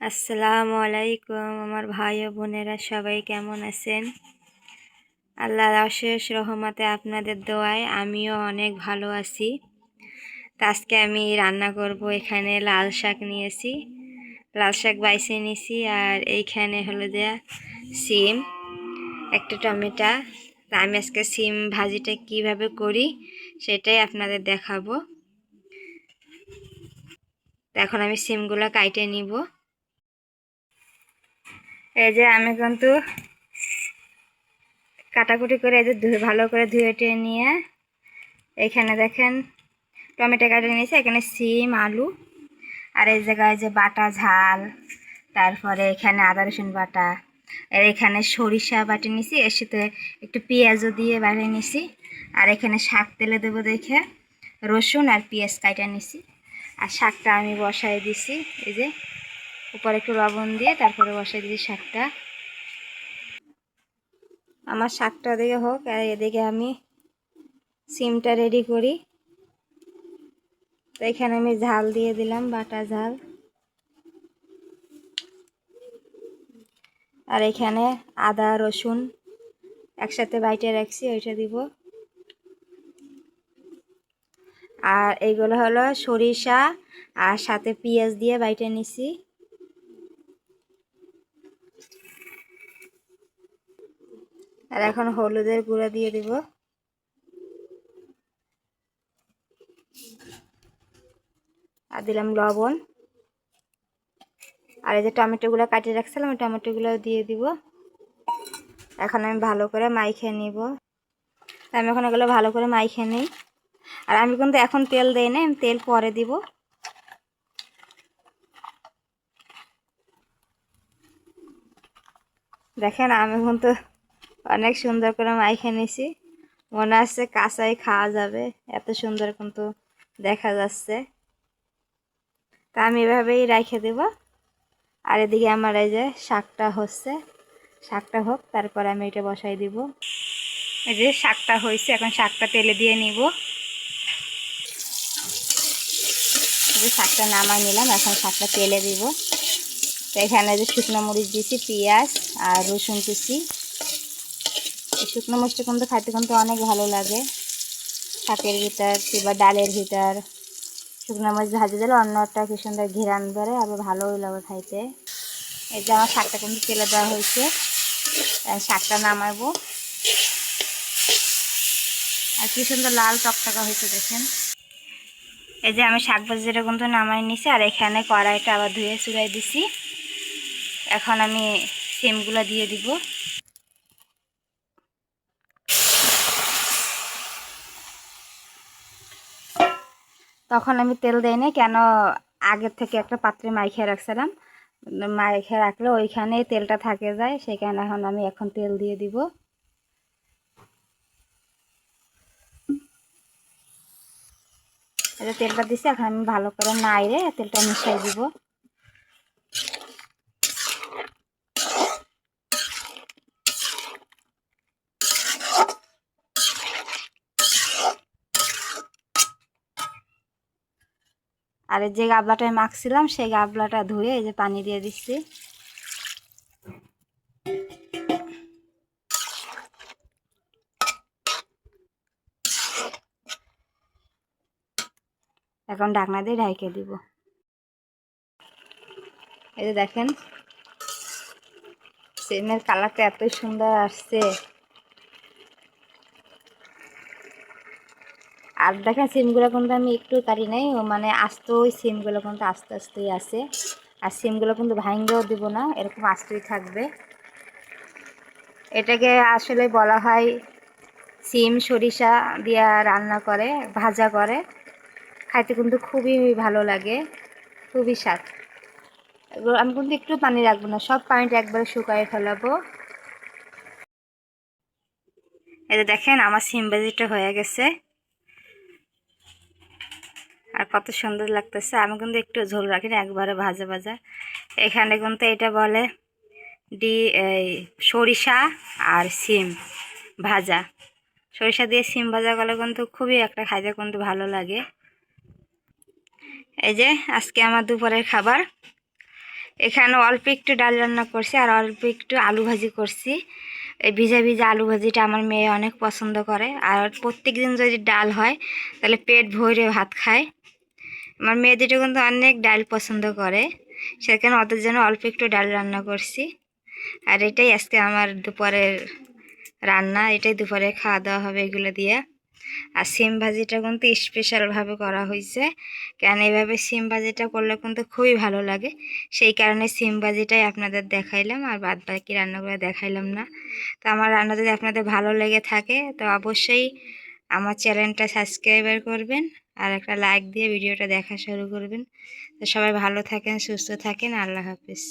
আসসালামু আলাইকুম আমার ভাই ও বোনেরা, সবাই কেমন আছেন? আল্লাহর অশেষ রহমতে আপনাদের দোয়ায় আমিও অনেক ভালো আছি। তো আজকে আমি রান্না করব, এখানে লাল শাক নিয়েছি। লাল শাক বাইছে নিয়েছি আর এইখানে হলো দেয়া সিম, একটা টমেটো। তা আমি আজকে সিম ভাজিটা কীভাবে করি সেটাই আপনাদের দেখাবো। এখন আমি সিমগুলো কাইটে নিব। এই যে আমি কিন্তু কাটাকুটি করে এই যে ধুয়ে, ভালো করে ধুয়ে টেয়ে নিয়ে এখানে দেখেন টমেটো কাটে নিয়েছি, এখানে সিম, আলু আর এই জায়গায় যে বাটা ঝাল, তারপরে এখানে আদা, রসুন বাটা আর এখানে সরিষা বাটি নিছি, এর সাথে একটু পেঁয়াজও দিয়ে বানিয়ে নিছি আর এখানে শাক তেলে দেবো দেখে রসুন আর পেঁয়াজ কাটা নিছি আর শাকটা আমি বসাই দিছি, এই যে উপরে একটু লবণ দিয়ে তারপরে বসাই দিয়েছি শাকটা। আমার শাকটা দিকে হোক, আর এদিকে আমি সিমটা রেডি করি। তো এখানে আমি ঝাল দিয়ে দিলাম, বাটা ঝাল। আর এখানে আদা, রসুন একসাথে বাইটে রাখছি, ওইটা দিব। আর এইগুলো হলো সরিষা আর সাথে পেঁয়াজ দিয়ে বাইটে নিছি। আর এখন হলুদের গুঁড়া দিয়ে দিব। আর দিলাম লবণ। আর এই যে টমেটোগুলো কাটিয়ে রাখছিলাম, ওই টমেটোগুলো দিয়ে দিব। এখন আমি ভালো করে মাইখে নিব। আমি এখন এগুলো ভালো করে মাইখে নিই। আর আমি কিন্তু এখন তেল দেই না আমি তেল পরে দিব। দেখেন, আমি কিন্তু অনেক সুন্দর করে মাইখে নিছি। মনে হচ্ছে কাঁচাই খাওয়া যাবে। এত সুন্দর কিন্তু দেখা যাচ্ছে। তা আমি এভাবেই রেখে দেব। আর এদিকে আমার এই যে শাকটা হচ্ছে, শাকটা হোক, তারপর আমি এটা বসাই দিব। এই যে শাকটা হয়েছে, এখন শাকটা তেলে দিয়ে নিব। যে শাকটা নামাই নিলাম, এখন শাকটা তেলে দিব। তো এখানে যে শুকনো মরিচ দিয়েছি পেঁয়াজ আর রসুন কুচি শুকনো মরিচটা কিন্তু খাইতে কিন্তু অনেক ভালো লাগে। শাকের ভিতর কিংবা ডালের ভিতর। শুকনো মরিচ ভাজি দিলে অন্য একটা কি সুন্দর ঘেরান ধরে আবার ভালোই লাগে খাইতে। এই যে আমার শাকটা কিন্তু তেলে দেওয়া হয়েছে। শাকটা নামাবো। আর কি সুন্দর লাল টকটকা হয়েছে, দেখেন। এই যে আমি শাক ভাজিটা কিন্তু নামাই নিছি, আর এখানে কড়াইটা আবার ধুয়ে চুড়াই দিছি। এখন আমি সিমগুলো দিয়ে দিব। তখন আমি তেল দেই না কেন আগের থেকে একটা পাত্রে মাইখে রাখছিলাম। মাইখে রাখলে ওইখানে তেলটা থাকে যায়, সেখানে এখন আমি এখন তেল দিয়ে দিব। তেলটা দিছি, এখন আমি ভালো করে নাইরে তেলটা মিশিয়ে দিব। আর যে গাবলাটায় মাখছিলাম, সেই গাবলাটা ধুয়ে এই যে পানি দিয়ে দিচ্ছি। এখন ঢাকনা দিয়ে ঢাইকে দিব। এই যে দেখেন, সিমের কালারটা এত সুন্দর আসছে। আর দেখেন সিমগুলো কিন্তু আমি একটু কাটি নাই মানে আস্ত ওই সিমগুলো কিন্তু আস্তে আস্তেই আছে। আর সিমগুলো কিন্তু ভাঙ্গেও দেব না, এরকম আস্তেই থাকবে। এটাকে আসলে বলা হয় সিম সরিষা দিয়া রান্না করে, ভাজা করে। খাইতে কিন্তু খুবই ভালো লাগে, খুবই স্বাদ। আমি কিন্তু একটু পানি রাখব না, সব পানিটা একবারে শুকায় ফেলাবো। যে দেখেন আমার সিম ভাজিটা হয়ে গেছে। আর কত সুন্দর লাগতেছে। আমি কিন্তু একটু ঝোল রাখি না, একবারে ভাজা ভাজা। এখানে কিন্তু এটা বলে ডি সরিষা আর সিম ভাজা। সরিষা দিয়ে সিম ভাজা গেলে কিন্তু খুবই একটা খাইতে কিন্তু ভালো লাগে। এই যে আজকে আমার দুপুরের খাবার। এখানে অল্প একটু ডাল রান্না করছি আর অল্প একটু আলু ভাজি করছি। এই ভিজা ভিজা আলু ভাজিটা আমার মেয়ে অনেক পছন্দ করে। আর প্রত্যেক দিন যদি ডাল হয়, তাহলে পেট ভরে ভাত খায়। আমার মেয়ে দুটো কিন্তু অনেক ডাল পছন্দ করে। সেখানে ওদের জন্য অল্প একটু ডাল রান্না করছি। আর এটাই আজকে আমার দুপুরের রান্না, এটাই দুপুরে খাওয়া দাওয়া হবে এগুলো দিয়ে। আর সিম ভাজিটা কিন্তু স্পেশালভাবে করা হয়েছে। কেন এভাবে সিম ভাজিটা করলে কিন্তু খুবই ভালো লাগে। সেই কারণে সিম ভাজিটাই আপনাদের দেখাইলাম আর বাদ বাকি রান্নাগুলো দেখাইলাম না। তো আমার রান্না যদি আপনাদের ভালো লেগে থাকে, তো অবশ্যই আমার চ্যানেলটা সাবস্ক্রাইবার করবেন। আর একটা লাইক দিয়ে ভিডিওটা দেখা শুরু করবেন। তো সবাই ভালো থাকেন, সুস্থ থাকেন, আল্লাহ হাফিজ।